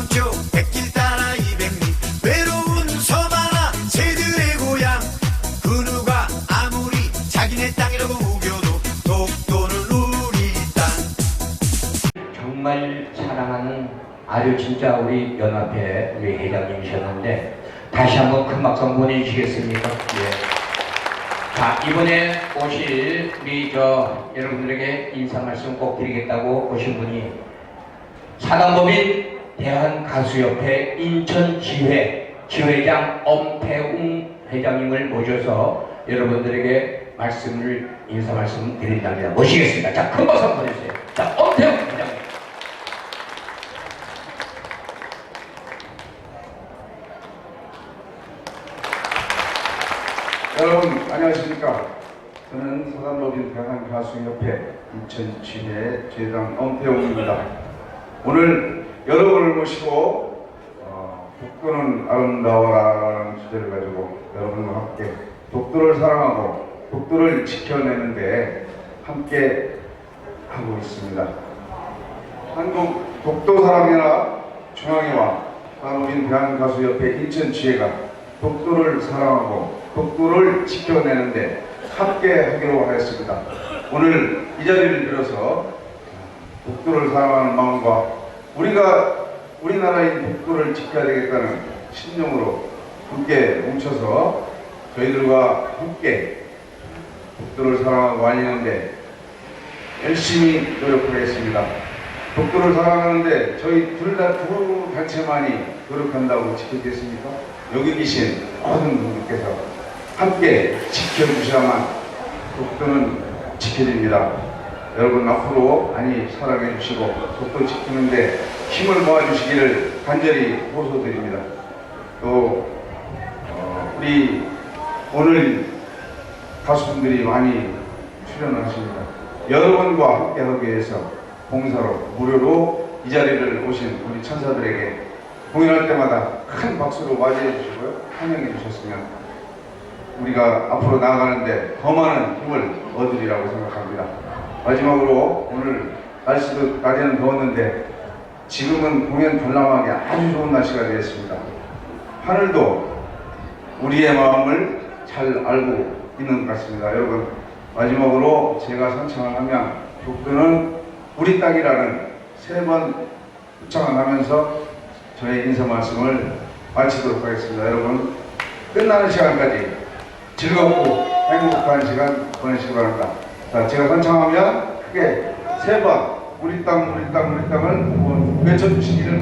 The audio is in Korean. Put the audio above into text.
남쪽 백길 따라 이백리 외로운 섬 하나 새들의 고향 그 누가 아무리 자기네 땅이라고 우겨도 독도는 우리 땅 정말 사랑하는 아주 진짜 우리 연합회 우리 회장님이셨는데 다시 한번 큰 박수 보내주시겠습니까? 예. 자 이번에 오실 우리 저 여러분들에게 인사 말씀 꼭 드리겠다고 오신 분이 사단법인 대한가수협회 인천지회 지회장 엄태웅 회장님을 모셔서 여러분들에게 말씀을 인사 말씀 드린답니다. 모시겠습니다. 자 큰 박수 한번 보내주세요. 자 엄태웅 회장님. 여러분 안녕하십니까? 저는 사단법인 대한가수협회 인천지회 제당 엄태웅입니다. 오늘 여러분을 모시고 어, 독도는 아름다워라는 주제를 가지고 여러분과 함께 독도를 사랑하고 독도를 지켜내는데 함께 하고 있습니다. 한국 독도 사랑이라 중앙회와 사단법인 대한가수협회 인천지회가 독도를 사랑하고 독도를 지켜내는데 함께 하기로 하였습니다. 오늘 이 자리를 빌어서 독도를 사랑하는 마음과 우리가 우리나라의 독도를 지켜야 되겠다는 신념으로 함께 뭉쳐서 저희들과 함께 독도를 사랑하고 알리는데 열심히 노력하겠습니다. 독도를 사랑하는데 저희 둘 다 두 단체만이 노력한다고 지키겠습니까? 여기 계신 모든 분들께서 함께 지켜주셔야만 독도는 지켜집니다. 여러분 앞으로 많이 사랑해 주시고 독도 지키는데 힘을 모아 주시기를 간절히 호소드립니다. 또 어, 우리 오늘 가수분들이 많이 출연을 하십니다. 여러분과 함께 하기 위해서 봉사로 무료로 이 자리를 오신 우리 천사들에게 공연할 때마다 큰 박수로 맞이해 주시고요. 환영해 주셨으면 우리가 앞으로 나아가는데 더 많은 힘을 얻으리라고 생각합니다. 마지막으로 오늘 날씨도 낮에는 더웠는데 지금은 공연 관람하기 아주 좋은 날씨가 되었습니다. 하늘도 우리의 마음을 잘 알고 있는 것 같습니다. 여러분 마지막으로 제가 선창을 하면 독도는 우리 땅이라는 세번 후창을 하면서 저의 인사 말씀을 마치도록 하겠습니다. 여러분 끝나는 시간까지 즐겁고 행복한 시간 보내시기 바랍니다. 자, 제가 선창하면 크게 세 번 우리 땅 우리 땅 우리 땅을 외쳐주시기를